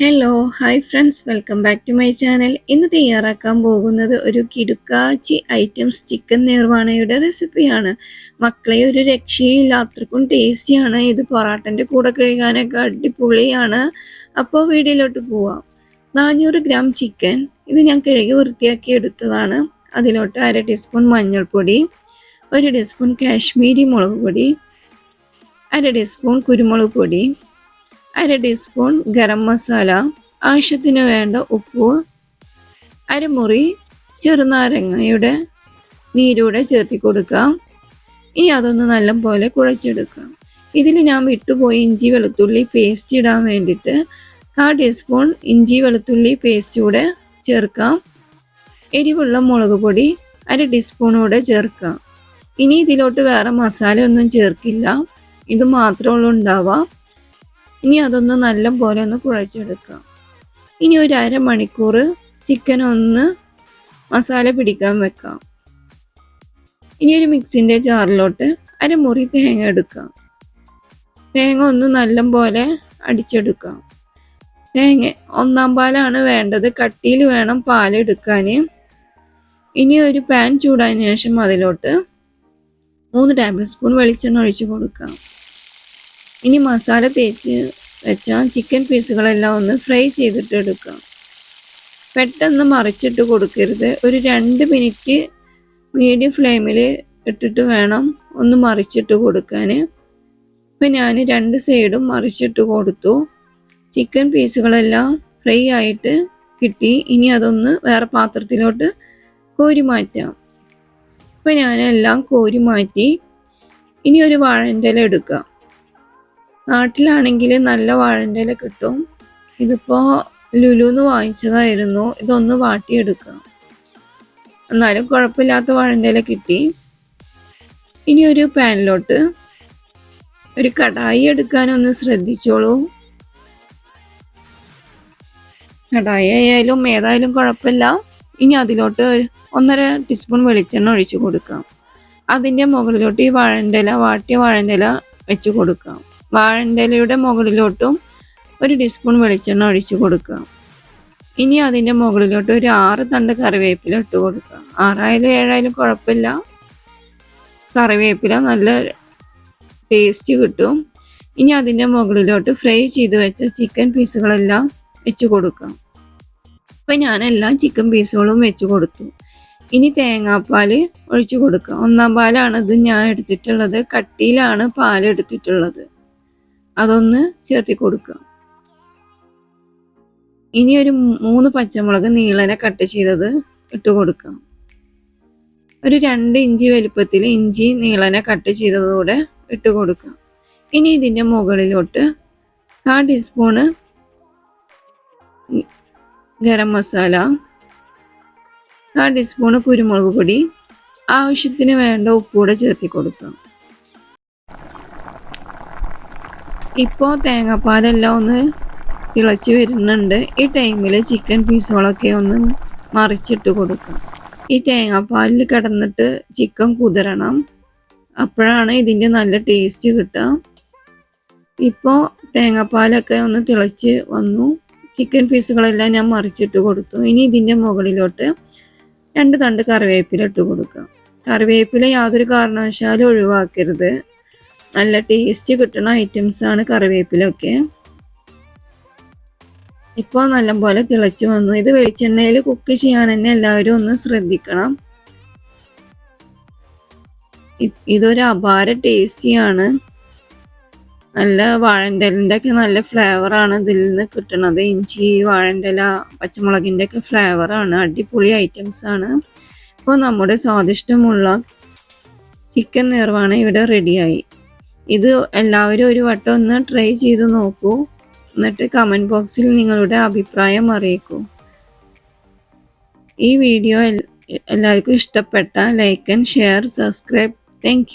Hello hi friends welcome back to my channel ഇന്ന് തയ്യാറാക്കാൻ പോകുന്നത് ഒരു കിടുക്കാച്ചി ഐറ്റംസ് ചിക്കൻ നിർവാണയുടെ റെസിപ്പിയാണ് മക്കളെ ഒരു രക്ഷയില്ല അത്രക്കും ടേസ്റ്റിയാണ് ഇത് പൊറാട്ടന്റെ കൂടെ കഴുകാനൊക്കെ അടിപൊളിയാണ്. അപ്പോൾ വീഡിയോയിലോട്ട് പോവാം. നാനൂറ് ഗ്രാം ചിക്കൻ ഇത് ഞാൻ കഴുകി വൃത്തിയാക്കി എടുത്തതാണ്. അതിലോട്ട് അര ടീസ്പൂൺ മഞ്ഞൾപ്പൊടി ഒരു ടീസ്പൂൺ കാശ്മീരി മുളക് പൊടി അര ടീസ്പൂൺ കുരുമുളക് പൊടി അര ടീസ്പൂൺ ഗരം മസാല. ആവശ്യത്തിന് വേണ്ട ഉപ്പ്. അരമുറി ചെറുനാരങ്ങയുടെ നീരൂടെ ചേർത്തി കൊടുക്കാം. ഇനി അതൊന്ന് നല്ലപോലെ കുഴച്ചെടുക്കാം. ഇതിൽ ഞാൻ വിട്ടുപോയി ഇഞ്ചി വെളുത്തുള്ളി പേസ്റ്റ് ഇടാൻ വേണ്ടിയിട്ട് കാ ടീസ്പൂൺ ഇഞ്ചി വെളുത്തുള്ളി പേസ്റ്റ് കൂടെ ചേർക്കാം. എരിവുള്ള മുളക് പൊടി അര ടീസ്പൂണൂടെ ചേർക്കാം. ഇനി ഇതിലോട്ട് വേറെ മസാല ഒന്നും ചേർക്കില്ല. ഇത് മാത്രമുള്ളൂ ഉണ്ടാവുക. ഇനി അതൊന്ന് നല്ല പോലെ ഒന്ന് കുഴച്ചെടുക്കാം. ഇനി ഒരു അരമണിക്കൂർ ചിക്കൻ ഒന്ന് മസാല പിടിക്കാൻ വെക്കാം. ഇനി ഒരു മിക്സിന്റെ ജാറിലോട്ട് അരമുറി തേങ്ങ എടുക്കാം. തേങ്ങ ഒന്ന് നല്ല പോലെ അടിച്ചെടുക്കാം. തേങ്ങ ഒന്നാം പാലാണ് വേണ്ടത്. കട്ടിയിൽ വേണം പാലെടുക്കാൻ ഇനി ഒരു പാൻ ചൂടായതിനു ശേഷം അതിലോട്ട് മൂന്ന് ടേബിൾ സ്പൂൺ വെളിച്ചെണ്ണ ഒഴിച്ച് കൊടുക്കാം. ഇനി മസാല തേച്ച് വെച്ച ചിക്കൻ പീസുകളെല്ലാം ഒന്ന് ഫ്രൈ ചെയ്തിട്ട് എടുക്കാം. പെട്ടെന്ന് മറിച്ചിട്ട് കൊടുക്കരുത്. ഒരു രണ്ട് മിനിറ്റ് മീഡിയം ഫ്ലെയിമിൽ ഇട്ടിട്ട് വേണം ഒന്ന് മറിച്ചിട്ട് കൊടുക്കാൻ ഇപ്പം ഞാൻ രണ്ട് സൈഡും മറിച്ചിട്ട് കൊടുത്തു. ചിക്കൻ പീസുകളെല്ലാം ഫ്രൈ ആയിട്ട് കിട്ടി. ഇനി അതൊന്ന് വേറെ പാത്രത്തിലോട്ട് കോരി മാറ്റാം. ഇപ്പം ഞാനെല്ലാം കോരി മാറ്റി ഇനി ഒരു വാഴന്റെ എടുക്കാം. നാട്ടിലാണെങ്കിൽ നല്ല വാഴന്റെ ഇല കിട്ടും. ഇതിപ്പോൾ ലുലുന്ന് വാങ്ങിച്ചതായിരുന്നു. ഇതൊന്ന് വാട്ടിയെടുക്കുക എന്നാലും കുഴപ്പമില്ലാത്ത വാഴന്റെ ഇല കിട്ടി. ഇനി ഒരു പാനിലോട്ട്. ഒരു കടായി എടുക്കാനൊന്ന് ശ്രദ്ധിച്ചോളൂ. കടായി ആയാലും ഏതായാലും കുഴപ്പമില്ല. ഇനി അതിലോട്ട് ഒന്നര ടീസ്പൂൺ വെളിച്ചെണ്ണ ഒഴിച്ചു കൊടുക്കാം. അതിന്റെ മുകളിലോട്ട് ഈ വാഴന്റെ ഇല വാട്ടിയ വാഴന്റെ ഇല വെച്ച് കൊടുക്കാം. വാഴന്റെലയുടെ മുകളിലോട്ടും ഒരു ടീസ്പൂൺ വെളിച്ചെണ്ണ ഒഴിച്ചു കൊടുക്കുക. ഇനി അതിന്റെ മുകളിലോട്ട് ഒരു ആറ് തണ്ട് കറിവേപ്പില ഇട്ട് കൊടുക്കുക. ആറായാലും ഏഴായാലും കുഴപ്പമില്ല. കറിവേപ്പില നല്ല ടേസ്റ്റ് കിട്ടും. ഇനി അതിന്റെ മുകളിലോട്ട് ഫ്രൈ ചെയ്ത് വെച്ച ചിക്കൻ പീസുകളെല്ലാം വെച്ച് കൊടുക്കാം അപ്പം ഞാൻ എല്ലാ ചിക്കൻ പീസുകളും വെച്ച് കൊടുത്തു. ഇനി തേങ്ങാപ്പാൽ ഒഴിച്ചു കൊടുക്കുക. ഒന്നാം പാലാണ് ഇത് ഞാൻ എടുത്തിട്ടുള്ളത്. കട്ടിയിലാണ് പാൽ എടുത്തിട്ടുള്ളത്. അതൊന്ന് ചേർത്തി കൊടുക്കുക. ഇനി ഒരു മൂന്ന് പച്ചമുളക് നീളനെ കട്ട് ചെയ്തത് ഇട്ട് കൊടുക്കുക. ഒരു രണ്ട് ഇഞ്ചി വലുപ്പത്തിൽ ഇഞ്ചി നീളനെ കട്ട് ചെയ്തതോടെ ഇട്ട് കൊടുക്കുക. ഇനി ഇതിന്റെ മുകളിലോട്ട് കാ ടീസ്പൂണ് ഗരം മസാല കാ ടീസ്പൂണ് കുരുമുളക് പൊടി ആവശ്യത്തിന് വേണ്ട ഉപ്പൂടെ ചേർത്തി കൊടുക്കാം ഇപ്പോൾ തേങ്ങാപ്പാലെല്ലാം ഒന്ന് തിളച്ച് വരുന്നുണ്ട്. ഈ ടൈമിൽ ചിക്കൻ പീസുകളൊക്കെ ഒന്ന് മറിച്ചിട്ട് കൊടുക്കാം. ഈ തേങ്ങാപ്പാലിൽ കിടന്നിട്ട് ചിക്കൻ കുതിരണം. അപ്പോഴാണ് ഇതിന്റെ നല്ല ടേസ്റ്റ് കിട്ടുക. ഇപ്പോൾ തേങ്ങാപ്പാലൊക്കെ ഒന്ന് തിളച്ച് വന്നു. ചിക്കൻ പീസുകളെല്ലാം ഞാൻ മറിച്ചിട്ട് കൊടുത്തു. ഇനി ഇതിന്റെ മുകളിലോട്ട് രണ്ട് തണ്ട് കറിവേപ്പില ഇട്ട് കൊടുക്കുക കറിവേപ്പില യാതൊരു കാരണവശാലും ഒഴിവാക്കരുത്. നല്ല ടേസ്റ്റ് കിട്ടുന്ന ഐറ്റംസ് ആണ് കറിവേപ്പിലൊക്കെ. ഇപ്പോൾ നല്ലപോലെ തിളച്ചു വന്നു. ഇത് വെളിച്ചെണ്ണയിൽ കുക്ക് ചെയ്യാൻ തന്നെ എല്ലാവരും ഒന്ന് ശ്രദ്ധിക്കണം. ഇതൊരു അപാര ടേസ്റ്റിയാണ് നല്ല വാഴന്റെ ഒക്കെ നല്ല ഫ്ലേവറാണ് ഇതിൽ നിന്ന് കിട്ടുന്നത് ഇഞ്ചി വാഴന്റെ പച്ചമുളകിന്റെ ഒക്കെ ഫ്ലേവറാണ് അടിപൊളി ഐറ്റംസ് ആണ്. ഇപ്പോൾ നമ്മുടെ സ്വാദിഷ്ടമുള്ള ചിക്കൻ നിർവാണ ഇവിടെ റെഡിയായി ഇത് എല്ലാവരും ഒരു വട്ടം ഒന്ന് ട്രൈ ചെയ്ത് നോക്കൂ. എന്നിട്ട് കമന്റ് ബോക്സിൽ നിങ്ങളുടെ അഭിപ്രായം അറിയിക്കൂ. ഈ വീഡിയോ എല്ലാവർക്കും ഇഷ്ടപ്പെട്ട like and share subscribe thank